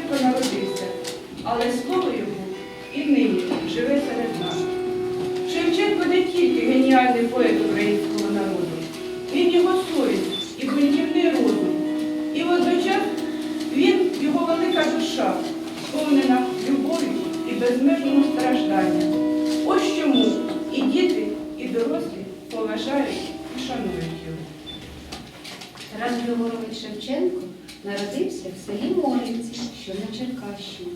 як народився, але слово його і нині живе серед нас. Шевченко не тільки геніальний поет українського народу, він його совість і бунтівний розум. І водночас він його велика душа, сповнена любов'ю і безмежного страждання. Ось чому і діти, і дорослі поважають і шанують його. Тарас Григорович Шевченко народився в селі Морівці, що на Черкащині.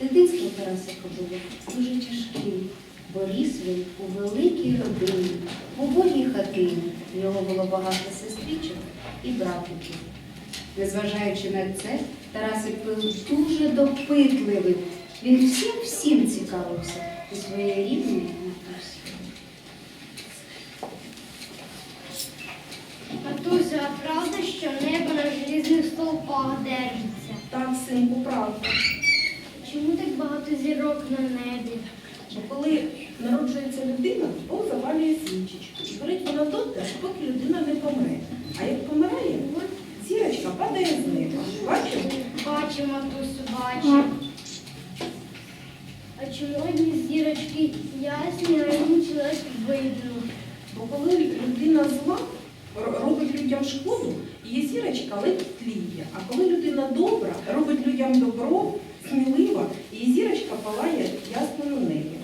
Дитинство Тарасика було дуже тяжким, бо ріс він у великій родині, в убогій хатині. В нього було багато сестричок і братиків. Незважаючи на це, Тарасик був дуже допитливий. Він всім всім цікавився у своєї рідної матусі. Матуся, а правда, що небо на желізних стовпах держиться? Так, синку, правда. Чому так багато зірок на небі? Бо коли народжується людина, Бог запалює свічечку. І горить вона доти, аж поки людина не помре. А як помирає, зірочка падає з неба. Бачимо? Бачимо, матусю, бачимо. А чому одні зірочки ясні, а інші ледь видно? Бо коли людина зла робить людям шкоду, її зірочка ледь тліє. А коли людина добра, робить людям добро, смілива, її зірочка палає ясно на небі.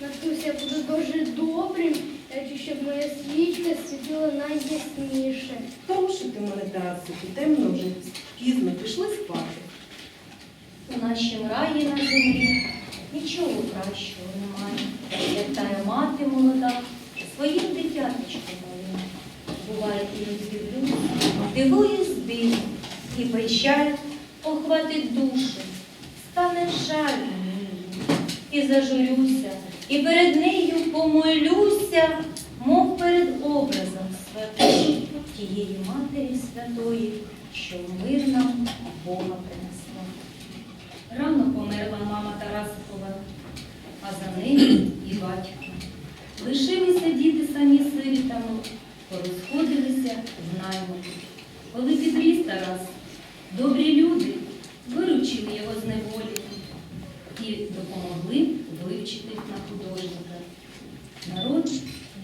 Матуся, я буду дуже добрим, хочу, щоб моя свічка світила найясніше. Хороший ти мене Тарасику, темно вже пізно, пішли спати. У нашім раї на землі нічого кращого немає. Як та мати молода, своїм дитяточком. Буває, іноді дивлюсь, дивуюсь диву, і печаль охватить душу, стане жаль і зажурюся, і перед нею помолюся, мов перед образом святим тієї Матері Святої, що мир нам Бога принесла. Рано померла мама Тарасикова, а за нею і батько. Лишилися діти самі сирітами, порозходилися в найму. Коли підріс Тарас, добрі люди виручили його з неволі і допомогли вивчити на художника. Народ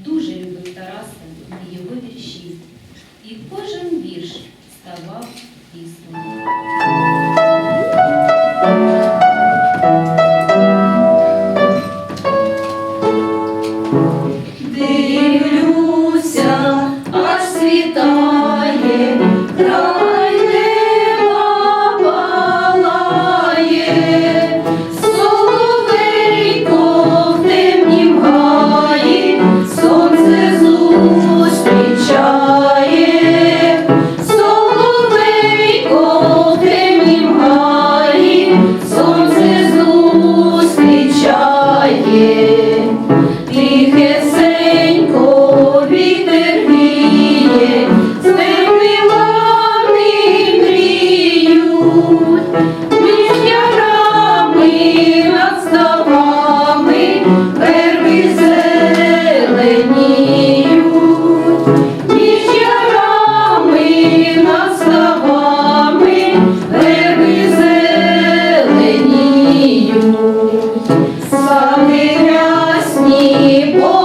дуже любив Тараса і його вірші, і кожен вірш ставав піснею.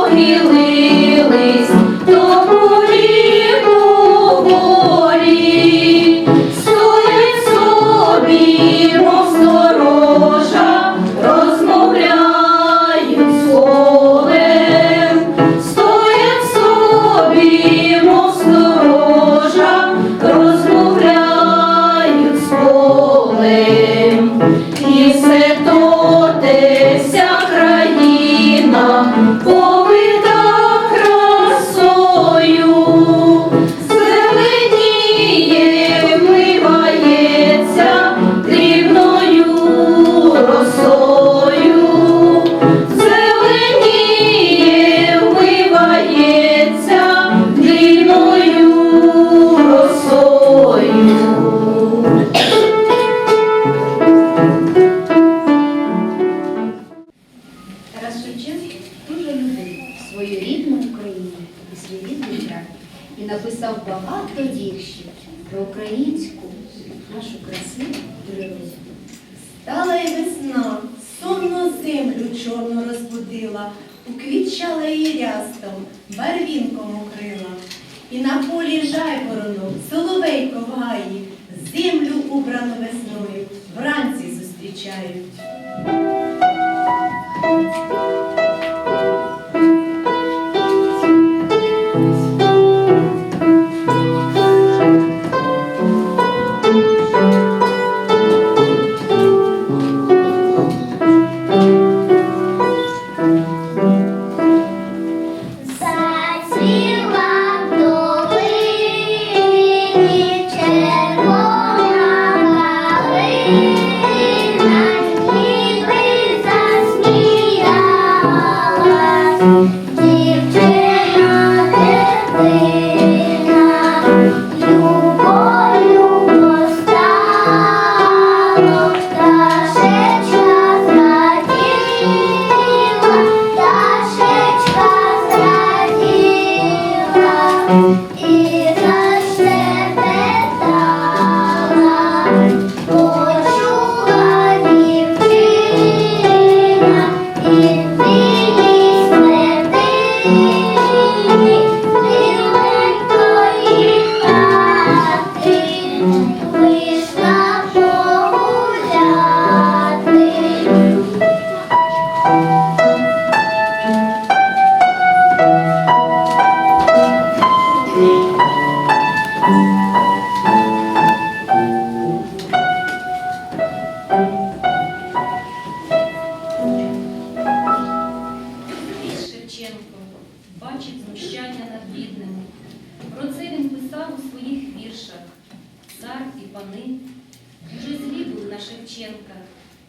healing.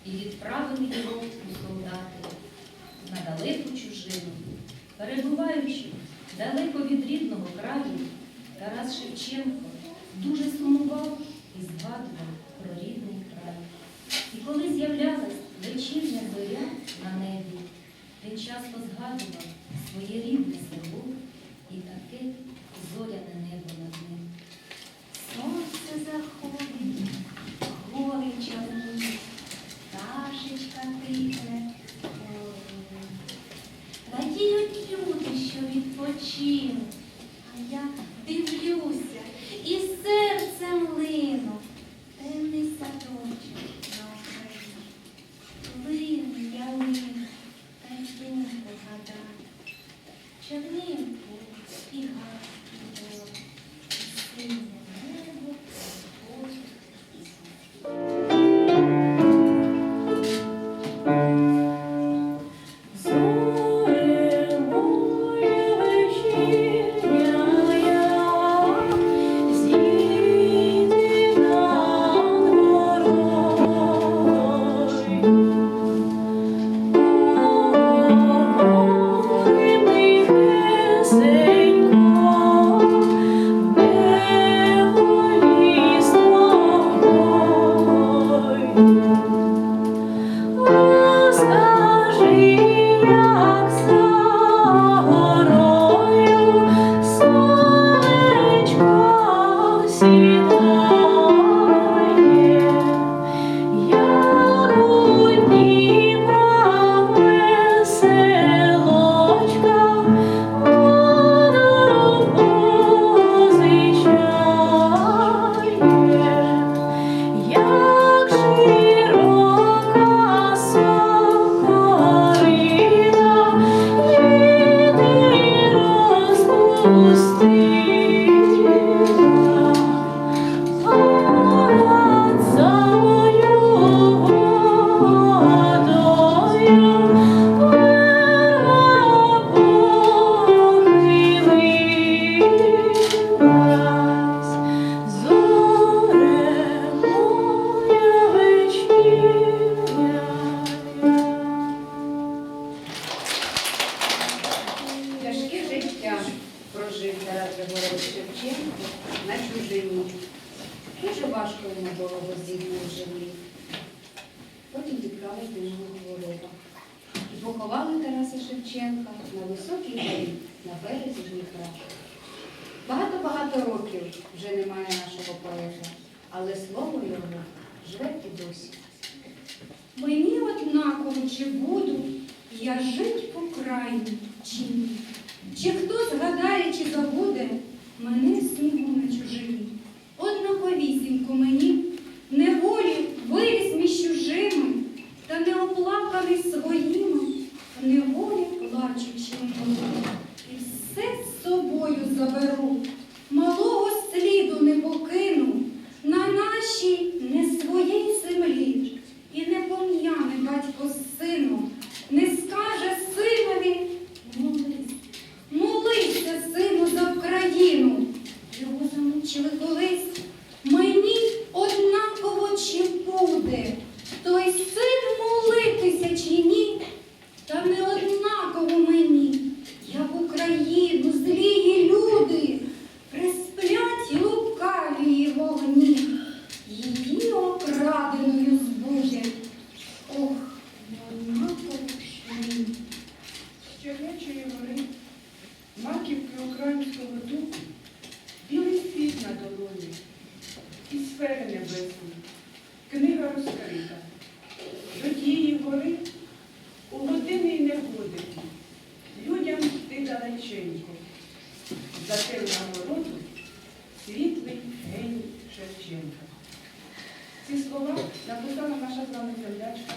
і відправили його у солдати на далеку чужину, перебуваючи далеко від рідного краю, Тарас Шевченко дуже чи буду я жить по краю, чи ні? Чи хто згадає, чи забуде мене снігу на чужині? Молитися чи ні, та не однаково мені, як Україну злії люди, присплять лукаві вогні, її окраденою збудять. Ох, не однаково ж мені. З Чернечої гори, маківки українського духу, білий світ на долоні, і сфери небесні, книга розкрита. До тієї гори у години й негоди, людям йти далеченько, за тим нагороду світлий геній Шевченка. Ці слова написала наша з вами землячка,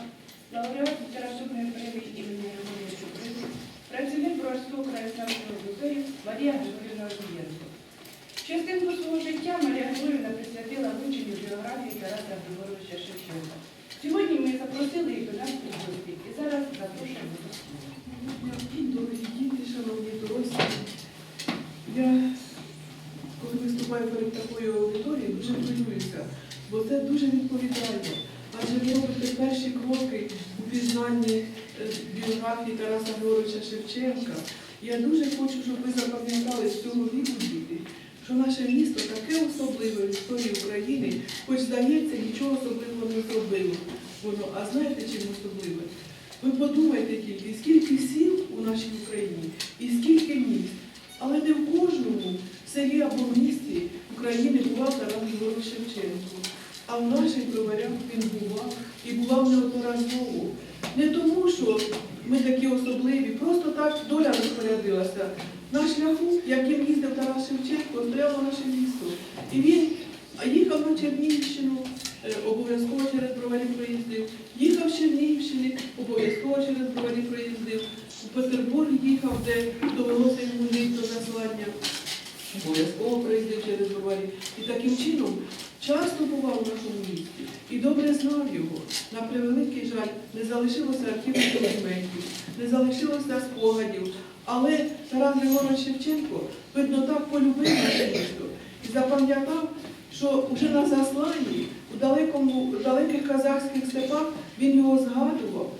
лауреат літературної премії імені Григорія Чуприни, працівник Броварського краєзнавчого музею Марія Григорівна Огієнко. Частинку свого життя Марія Григорівна присвятила вивченню біографії Тараса Григоровича Шевченка. Сьогодні ми запросили їх до нас у гості і зараз запрошуємо до слова. Дорогі діти, шановні дорослі, я коли виступаю перед такою аудиторією, дуже хвилююся, бо це дуже відповідально. Адже ви робите перші кроки у пізнанні е, біографії Тараса Григоровича Шевченка. Я дуже хочу, щоб ви запам'ятали з цього віку діти, що наше місто таке особливе в історії України, хоч здається, нічого особливого не зробило. Воно, а знаєте, чим особливе? Ви подумайте тільки, скільки сіл у нашій Україні і скільки міст. Але не в кожному селі або в місті України бував Тарас Григорович Шевченко. А в наших броварях він бував і бував неодноразово. Не тому, що ми такі особливі, просто так доля розпорядилася. На шляху, яким їздив Тарас Шевченко, стояло наше місто. І він їхав на Чернігівщину, е, обов'язково через броварі проїздив. Їхав з Чернігівщини, обов'язково через броварі проїздив. У Петербург їхав, де довелося йому до заслання. Обов'язково проїздив через броварі. І таким чином часто бував у нашому місті і добре знав його. На превеликий жаль, не залишилося архівних документів, не залишилося спогадів. Але Тарас Григорович Шевченко, видно, так полюбив наше місто і запам'ятав, що вже на засланні у далекому, далеких казахських степах він його згадував.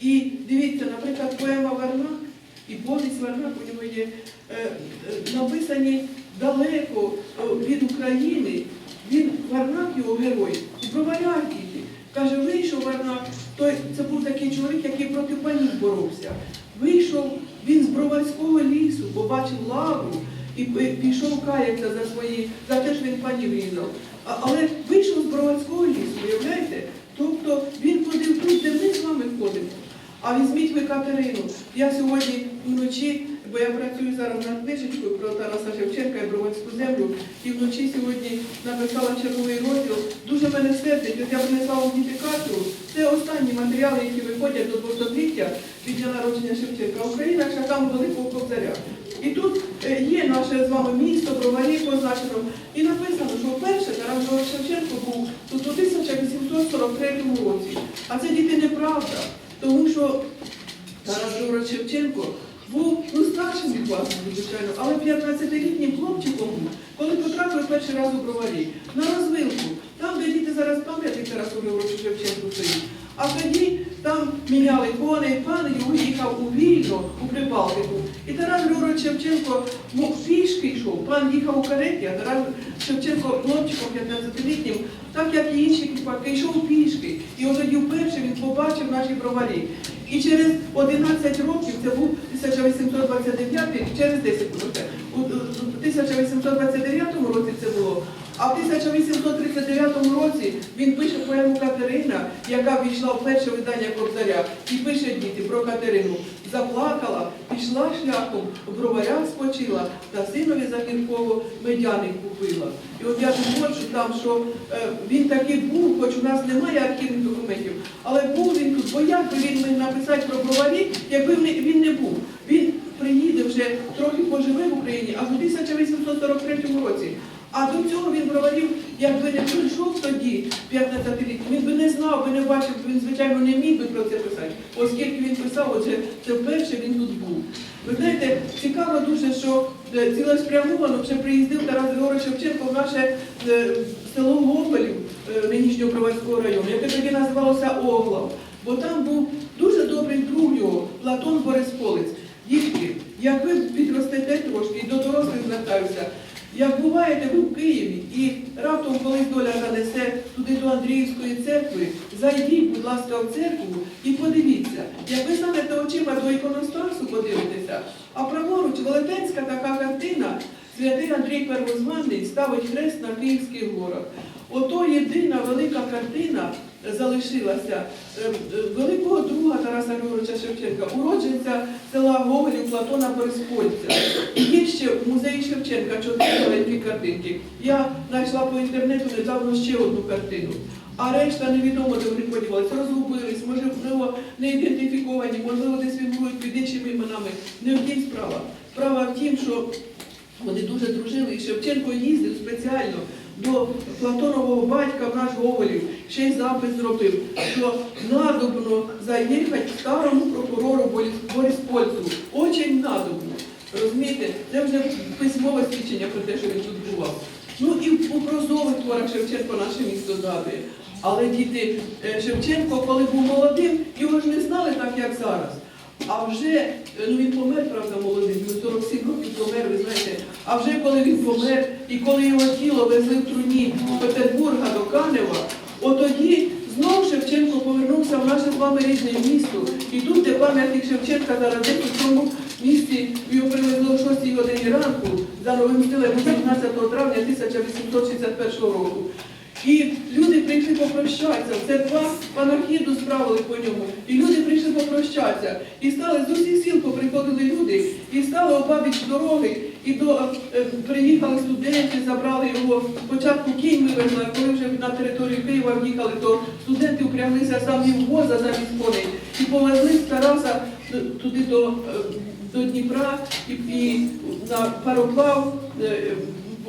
І дивіться, наприклад, поема Варнак і повість Варнак у нього є е, е, написані далеко е, від України. Він Варнак, його герой, у броварях діти. Каже, вийшов Варнак, той, це був такий чоловік, який проти панів боровся. Вийшов він з броварського лісу, побачив лаву і пішов каятися за свої, за те, що він панів різав. А- Але вийшов з броварського лісу, уявляєте? Тобто він ходив тут, де ми з вами ходимо. А візьміть ви Катерину. Я сьогодні вночі, бо я працюю зараз над книжечкою про Тараса Шевченка і Броварську землю, і вночі сьогодні написала черговий розділ. Дуже мене сердить, от я принесла у дітикатуру. Це останні матеріали, які виходять до 200-ліття від дня народження Шевченка. Україна шляхами Великого Кобзаря. І тут е, є наше з вами місто, броварі позначено. І написано, що вперше Тарас Шевченко був у 1843 році. А це діти неправда. Тому що Тарас Шевченко був ну, старшим від вас, звичайно, але 15-літнім хлопчиком коли потрапив перший раз у броварі на розвилку, там, де діти зараз пам'ятник Тарасу Григоровичу Шевченку стоїть. А тоді там міняли коней, пан його їхав у вільно, у Прибалтику. І Тарас Григорович Шевченко мог пішки йшов, пан їхав у кареті, а Тарас Шевченко хлопчиком 15-літнім, так як і інші кріпаки, йшов пішки. І от тоді вперше він побачив наші броварі. І через 11 років, це був 1829, через 10 років, у 1829 році це було, А в 1839 році він пише поему Катерина, яка війшла в перше видання Кобзаря, і пише діти про Катерину. Заплакала, пішла шляхом, в броварях спочила, та синові Захіркову медяник купила. І от я доводжу там, що е, він таки був, хоч у нас немає архівних документів, але був він тут, бо як би він міг написати про броварі, якби він не- був. Він приїде вже трохи поживе в Україні, аж у 1843 році. А до цього він броварів, якби не прийшов тоді, 15 рік, він би не знав, би не бачив, він, звичайно, не міг би про це писати. Оскільки він писав, отже, це вперше він тут був. Ви знаєте, цікаво дуже, що е, цілеспрямовано вже приїздив Тарас Григорович Шевченко в наше е, село Гоголів е, нинішнього Броварського району, яке тоді називалося Оглав. Бо там був дуже добрий друг його, Платон Борисполець. Дітки, як ви підростете трошки, і до дорослих звертаюся, як буваєте ви в Києві і раптом колись доля занесе туди до Андріївської церкви, зайдіть, будь ласка, в церкву і подивіться, як ви станете очима до іконостасу подивитеся, а праворуч велетенська така картина, святий Андрій Первозваний ставить хрест на Київських горах. Ото єдина велика картина залишилася е, е, великого друга Тараса Григоровича Шевченка, уродженця села Гоголів Платона Бориспольця. Є ще в музеї Шевченка чотири маленькі картинки. Я знайшла по інтернету недавно ще одну картину. А решта невідомо де вони подівалися, розгубились, можливо, не ідентифіковані, можливо, десь вірують під іншими іменами. Не в тім справа. Справа в тім, що вони дуже дружили, і Шевченко їздив спеціально до Платонового батька в наш Гоголів, ще й запис зробив, що надобно заїхати старому прокурору Борис- Бориспольцу. Очень надобно. Розумієте, це вже письмове свідчення про те, що він тут бував. Ну і у прозових творах Шевченко наше місто згадує. Але діти е, Шевченко, коли був молодим, його ж не знали так, як зараз. А вже, е, ну він помер, правда, молодим, йому 47 років помер, ви знаєте. А вже коли він помер, і коли його тіло везли в труні з Петербурга до Канева, отоді знову Шевченко повернувся в наше з вами рідне місто. І тут, де пам'ятник Шевченка заразив у цьому місті, його привезли о 6 годині ранку за новим стилем 17 травня 1861 року. І люди прийшли попрощатися. Це два панахіду справили по ньому. І люди прийшли попрощатися. І стали з усіх сіл поприходили люди, і стали обабіч дороги, і до е, приїхали студенти, забрали його. Спочатку кінь вивезли, коли вже на територію Києва в'їхали, то студенти впряглися самі в воза замість коней і повезли з Тараса туди до, е, до Дніпра і, і на пароплав. е,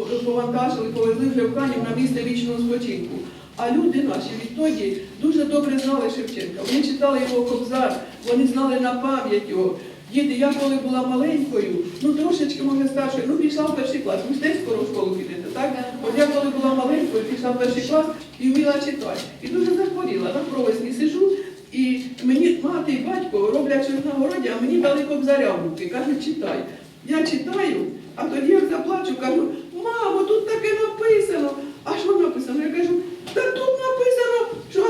повантажили, повезли вже в Канів на місце вічного спочинку. А люди наші відтоді дуже добре знали Шевченка. Вони читали його кобзар, вони знали на пам'ять його. Діти, я коли була маленькою, ну трошечки може старшою, ну пішла в перший клас, ви ж теж скоро в школу підете, так? От я коли була маленькою, пішла в перший клас і вміла читати. І дуже захворіла, на провесні сижу, і мені мати і батько роблять щось на городі, а мені дали кобзаря в руки, кажуть, читай. Я читаю, а тоді як заплачу, кажу, мамо, тут таке написано. А що написано? Я кажу, та тут написано, що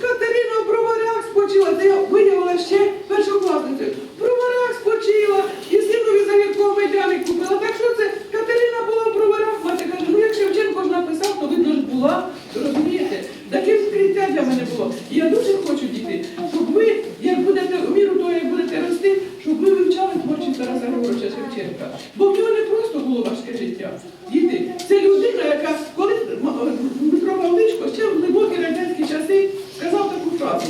Катерина в броварях спочила. Це я виявила ще першокласницею. В броварях спочила, і синові загіркова медяник купила. Так що це Катерина була в броварях. Мати каже, ну як Шевченко ж написав, то видно ж була. Розумієте? Таке відкриття для мене було. І я дуже хочу, діти, щоб ви, як будете, в міру того, як будете рости, щоб ви вивчали творчість Тараса Григоровича Шевченка. Бо в нього не просто було важке життя. Діти, це людина, яка коли м- Дмитро Павличко ще в глибокі радянські часи сказав таку фразу.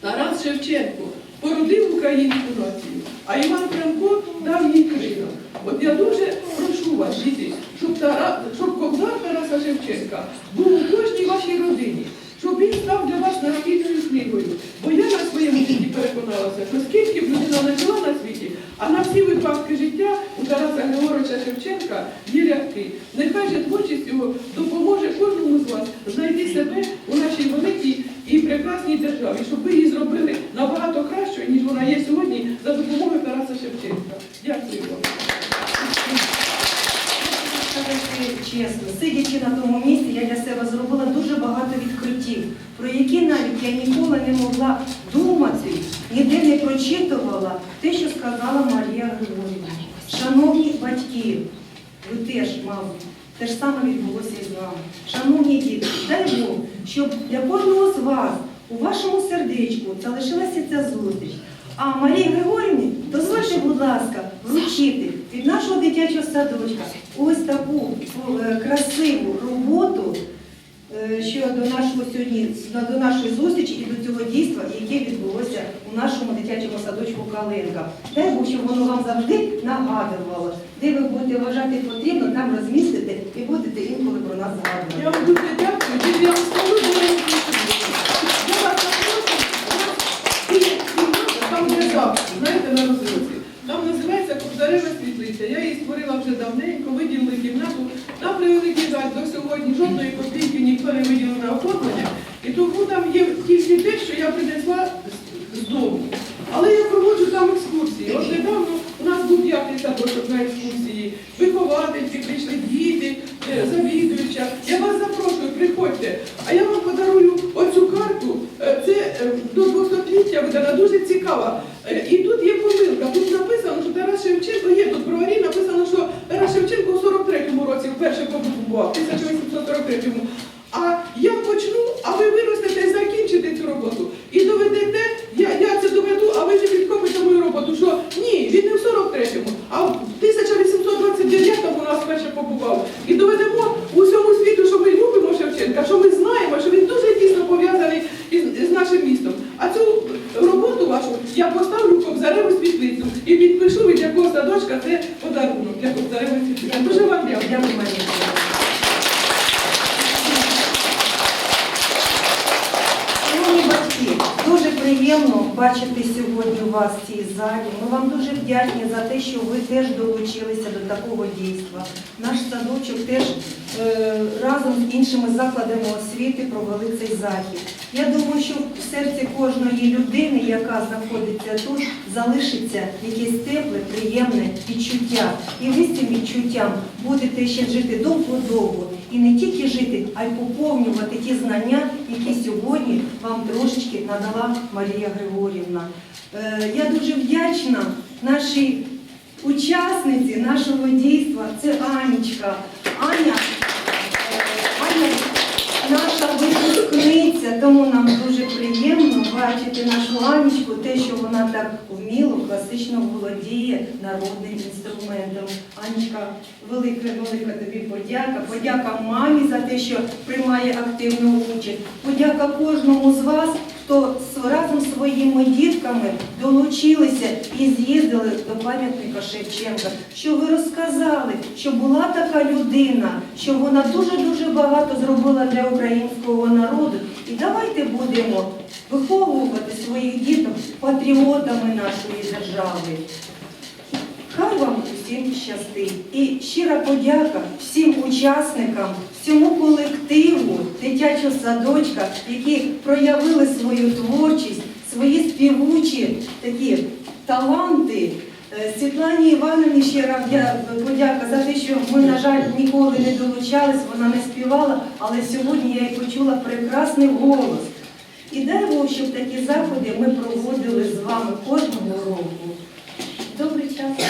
Тарас Шевченко породив українську націю, а Іван Франко дав їй крила. От я дуже прошу вас, діти, щоб, Тара, щоб кобзар Тараса Шевченка був у кожній вашій родині, щоб він став для вас необхідною книгою. Бо я на своєму житті переконалася, що скільки б людина не жила на світі, а на всі випадки життя у Тараса Григоровича Шевченка є рядки. Нехай же творчість його допоможе кожному з вас знайти себе у нашій великій і прекрасній державі, щоб ви її зробили набагато кращою, ніж вона є сьогодні, за допомогою Тараса Шевченка. Дякую вам. Сказати чесно, сидячи на тому місці, я для себе зробила дуже багато відкриттів, про які навіть я ніколи не могла думати, ніде не прочитувала те, що сказала Марія Григорівна. Шановні батьки, ви теж, мабуть, те ж саме відбулося і з вами. Шановні діти, дай Бог, щоб для кожного з вас у вашому сердечку залишилася ця зустріч. А Марії Григорівні, дозвольте, будь ласка, вручити від нашого дитячого садочка ось таку е, красиву роботу е, щодо нашого сьогодні до нашої зустрічі і до цього дійства, яке відбулося у нашому дитячому садочку Калинка. Дай Бог, щоб воно вам завжди нагадувало, де ви будете вважати потрібно, там розмістити і будете інколи про нас згадувати. Я вам дуже дякую. Діти, я вам скажу, що я не Я вас запрошую. У нас є кімната, Там де завтра, знаєте, на розвитку. Там називається Кобзарева світлиця. Я її створила вже давненько, виділили кімнату. Там превеликий жаль до сьогодні жодної копійки ніхто не виділив на оформлення. І тому там є тільки те, що я принесла з- з дому. Але я проводжу там екскурсії. От недавно у нас був п'ятий садочок на екскурсії. Виховательки прийшли, діти, е, завідуюча. Я вас запрошую, приходьте. А я вам подарую оцю карту. Е, Це е, до 200-ліття видана, дуже цікава. Е, І тут є помилка. Тут написано, що Тарас Шевченко є тут в броварі написано, що Тарас Шевченко в 43-му році вперше побував, в 1843-му. А я почну, а ви виростете і закінчите цю роботу. І доведете, я, я це доведу, а ви не підкопите мою роботу, що ні, він не в 43-му, а в 1829-му у нас вперше побував. І доведемо усьому світу, що ми любимо Шевченка, що ми знаємо, що він дуже тісно пов'язаний із, з нашим містом. А цю роботу вашу я поставлю Кобзареву світлицю і підпишу від якого садочка це подарунок для Кобзаревої світлиці. Дуже вам дякую. Марія. Дуже приємно бачити сьогодні вас в цій залі. Ми вам дуже вдячні за те, що ви теж долучилися до такого дійства. Наш садочок теж е, разом з іншими закладами освіти провели цей захід. Я думаю, що в серці кожної людини, яка знаходиться тут, залишиться якесь тепле, приємне відчуття. І ви з цим відчуттям будете ще жити довго-довго. І не тільки жити, а й поповнювати ті знання, які сьогодні вам трошечки надала Марія Григорівна. Е, Я дуже вдячна нашій учасниці нашого дійства. Це Анічка. Аня, е, Аня наша випускниця, тому нам дуже приємно бачити нашу Анічку, те, що вона так вміло, класично володіє народним інструментом. Анічка, велика, велика тобі подяка. Подяка мамі за те, що приймає активну участь. Подяка кожному з вас, хто разом з своїми дітками долучилися і з'їздили до пам'ятника Шевченка, що ви розказали, що була така людина, що вона дуже-дуже багато зробила для українського народу. І давайте будемо виховувати своїх діток патріотами нашої держави. Хай вам усім щастить. І щира подяка всім учасникам, всьому колективу дитячого садочка, які проявили свою творчість, свої співучі такі таланти. Е, Світлані Івановні ще щира подяка за те, що ми, на жаль, ніколи не долучались, вона не співала, але сьогодні я й почула прекрасний голос. І дай Бог, щоб такі заходи ми проводили з вами кожного року. Добрий час.